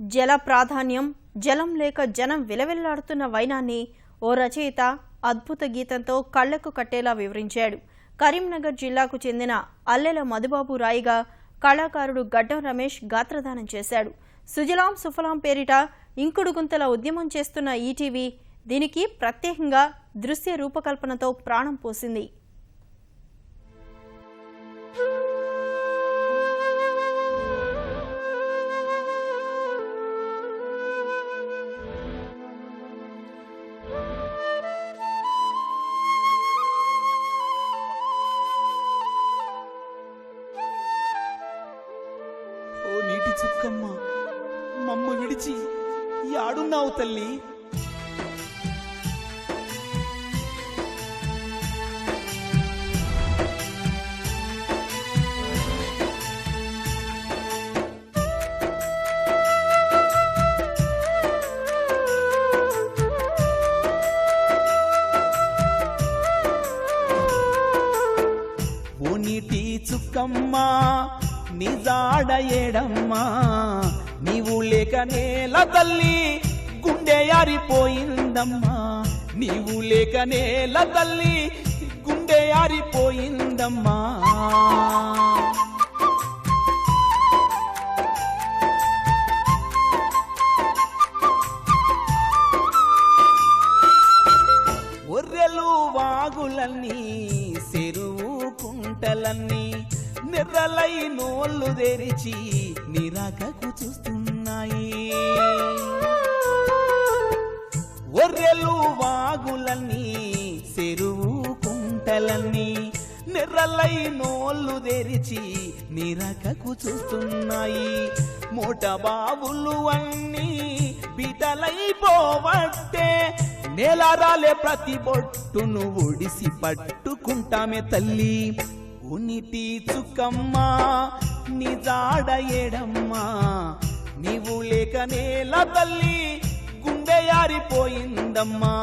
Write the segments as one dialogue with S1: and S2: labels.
S1: జల ప్రాధాన్యం జలం లేక జనం విలవిల్లాడుతున్న వైనాన్ని ఓ రచయిత అద్భుత గీతంతో కళ్ళకు కట్టేలా వివరించాడు. కరీంనగర్ జిల్లాకు చెందిన అల్లెల మధుబాబు రాయిగా కళాకారుడు గడ్డం రమేష్ గాత్రదానం చేశాడు. సుజలాం సుఫలాం పేరిట ఇంకుడు గుంతల ఉద్యమం చేస్తున్న ఈటీవీ దీనికి ప్రత్యేకంగా దృశ్య రూపకల్పనతో ప్రాణం పోసింది.
S2: యాడున్నావు తల్లి. నీటి చుక్కమ్మ నిజాడ ఏడమ్మా నీవు లేక నేల తల్లి గుండె యారిపోయిందమ్మా నీవు లేక నేల తల్లి గుండె యారిపోయిందమ్మా ఒర్రెలు వాగులన్నీ చెరువు కుంటలన్నీ నిర్రలై నోళ్ళు తెరిచి నిరాకకు చూస్తున్నాయి. ఒర్రెలు వాగులన్నీ చెరువు కుంటలన్నీ నిర్రలై నోళ్ళు తెరిచి నిరకకు చూస్తున్నాయి. మూట బావులు అన్నీ బిటలైపోవట్టే నేలారాలే ప్రతి బొట్టును ఒడిసి పట్టుకుంటామే తల్లి. ఉనిటి చుక్కమ్మ నిజాడ ఎడమ్మా నీవు లేక నేల తల్లి గుండె యారిపోయిందమ్మా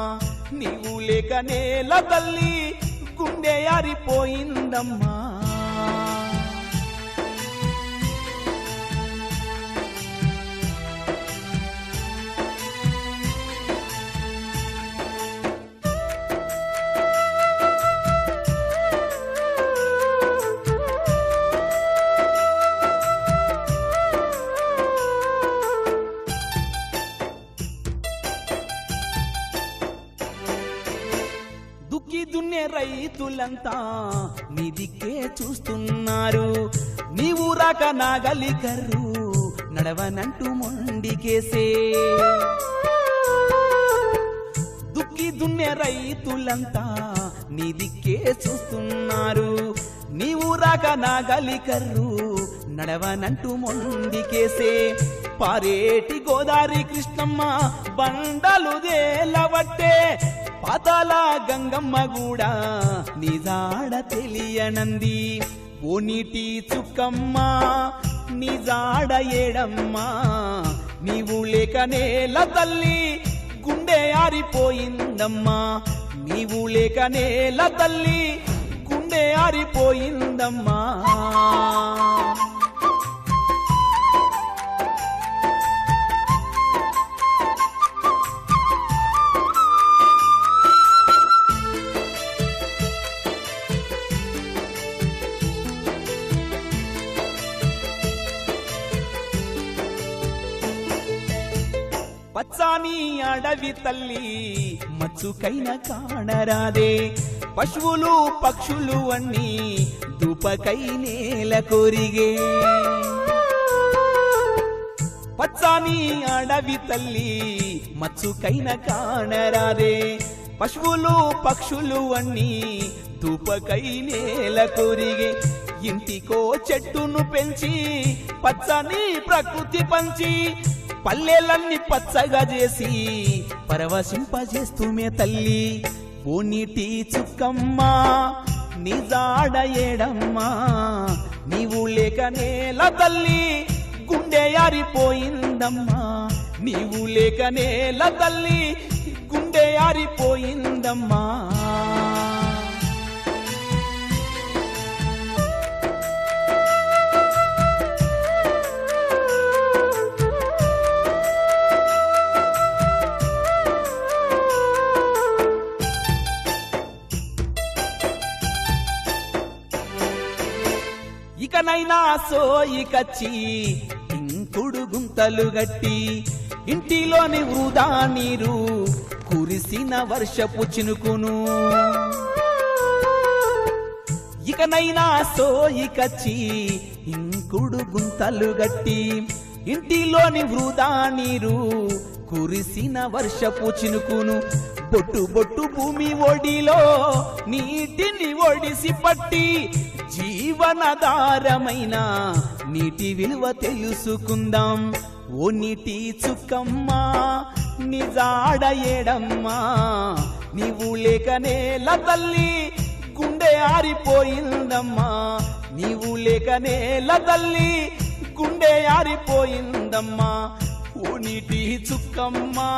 S2: నీవు లేక నేల తల్లి గుండె యారిపోయిందమ్మా రైతులంతా నీ దిక్కే చూస్తున్నారు. నీవు రాక నాగలి కర్రు నడవనంటూ మొండికేసే. దుక్కి దున్నే రైతులంతా నీ దిక్కే చూస్తున్నారు. నీవు రాక నాగలి కర్రు నడవనంటూ మొండికేసే. పారేటి గోదారి కృష్ణమ్మ బండలు దేలవట్టే. పాతాల గంగమ్మ కూడా నిజాడ తెలియనంది. ఓ నీటి చుక్కమ్మ నిజాడ ఏడమ్మా. నీవు లేక నేల తల్లి గుండె ఆరిపోయిందమ్మా. నీవు లేక నేల తల్లి గుండె ఆరిపోయిందమ్మా. పచ్చాని అడవి తల్లి మచ్చుకైన కాణరాదే పశువులు పక్షులు అన్నీ దుపకై నేల కొరిగే. పచ్చాని అడవి తల్లి మచ్చుకైన కాణరాదే పశువులు పక్షులు అన్నీ దూపకై నేల కొరిగే. ఇంటికో చెట్టును పెంచి పచ్చని ప్రకృతి పంచి పల్లెలన్నీ పచ్చగా చేసి పరవశింపజేస్తూమే తల్లి. ఓ చుక్కమ్మా చుక్కమ్మ నిజాడ ఏడమ్మా నీవు లేక నేల తల్లి గుండె యారిపోయిందమ్మా నీవు లేక నేల తల్లి గుండె ఆరిపోయిందమ్మా. నా సోయికచ్చి ఇంకుడు గుంతలు గట్టి ఇంటిలోని వృధా నీరు కురిసిన వర్షపు చినుకును. ఇకనైనా సోయికచ్చి ఇంకుడు గుంతలు గట్టి ఇంటిలోని వృధా నీరు కురిసిన వర్షపు చినుకును. బొట్టు బొట్టు భూమి ఒడిలో నీటిని ఒడిసి పట్టి జీవనధారమైన నీటి విలువ తెలుసుకుందాం. ఓ నీటి చుక్కమ్మా నిజాడ ఏడమ్మా నీవు లేక నేల తల్లి గుండె ఆరిపోయిందమ్మా. నీవు లేక నేల తల్లి గుండె ఆరిపోయిందమ్మా. ఓ నీటి చుక్కమ్మా.